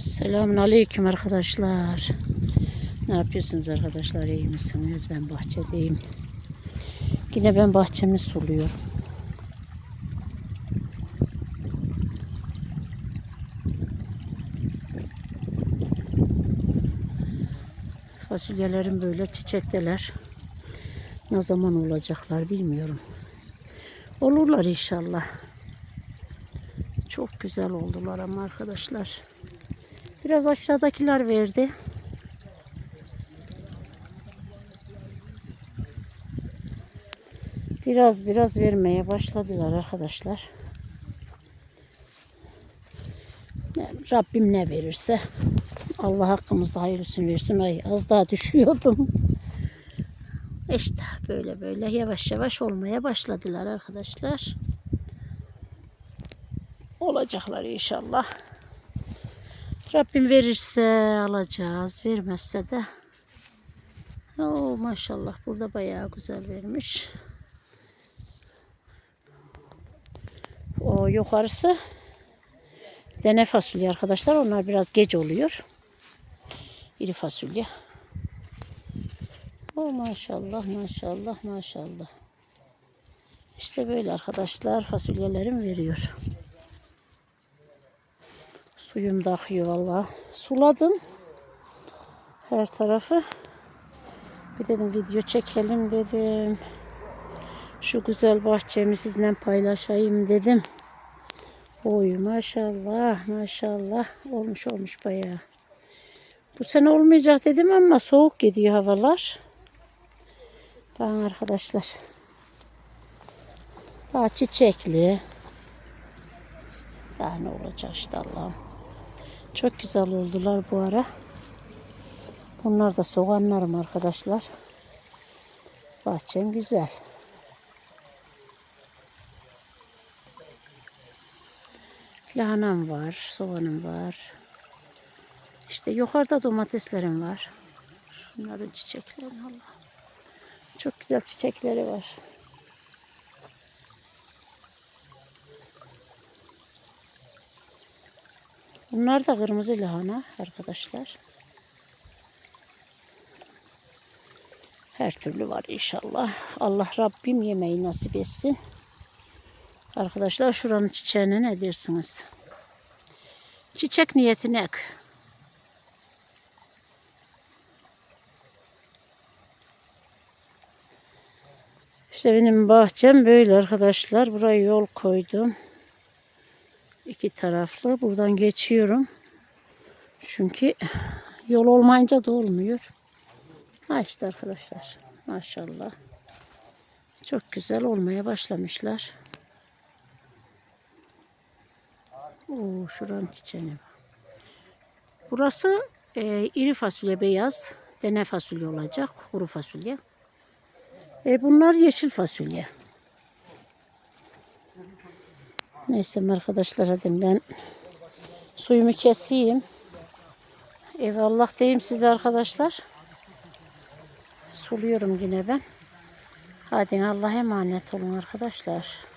Selamun Aleyküm arkadaşlar. Ne yapıyorsunuz arkadaşlar? İyi misiniz? Ben bahçedeyim. Yine ben bahçemi suluyorum. Fasulyelerim böyle çiçekteler. Ne zaman olacaklar bilmiyorum. Olurlar inşallah. Çok güzel oldular ama arkadaşlar. Biraz aşağıdakiler verdi. Biraz biraz vermeye başladılar arkadaşlar. Rabbim ne verirse Allah hakkımızda hayırlısını versin. Ay az daha düşüyordum. İşte böyle böyle yavaş yavaş olmaya başladılar arkadaşlar. Olacaklar inşallah. Rabbim verirse alacağız. Vermezse de Oo, maşallah burada bayağı güzel vermiş. O yukarısı dene fasulye arkadaşlar. Onlar biraz geç oluyor. İri fasulye. O maşallah maşallah maşallah. İşte böyle arkadaşlar fasulyelerim veriyor. Suyum da akıyor valla. Suladım. Her tarafı. Bir dedim video çekelim dedim. Şu güzel bahçemi sizinle paylaşayım dedim. Oy maşallah maşallah olmuş olmuş bayağı. Bu sene olmayacak dedim ama soğuk gidiyor havalar. Bakın arkadaşlar. Daha çiçekli. Daha ne olacak işte Allah'ım. Çok güzel oldular bu ara. Bunlar da soğanlarım arkadaşlar. Bahçem güzel. Lahanam var, soğanım var. İşte yukarıda domateslerim var. Şunların çiçekleri Allah. Çok güzel çiçekleri var. Bunlar da kırmızı lahana arkadaşlar. Her türlü var inşallah. Allah Rabbim yemeği nasip etsin. Arkadaşlar şuranın çiçeğine ne dersiniz? Çiçek niyetine. İşte benim bahçem böyle arkadaşlar. Buraya yol koydum. İki taraflı. Buradan geçiyorum. Çünkü yol olmayınca da olmuyor. Ha işte arkadaşlar. Maşallah. Çok güzel olmaya başlamışlar. Oo, şuranın çiçeğine bak. Burası e, iri fasulye beyaz. Dene fasulye olacak. Kuru fasulye. E, bunlar yeşil fasulye. Neyse arkadaşlar hadi ben suyumu keseyim. Eyvallah diyeyim size arkadaşlar. Suluyorum yine ben. Hadi Allah'a emanet olun arkadaşlar.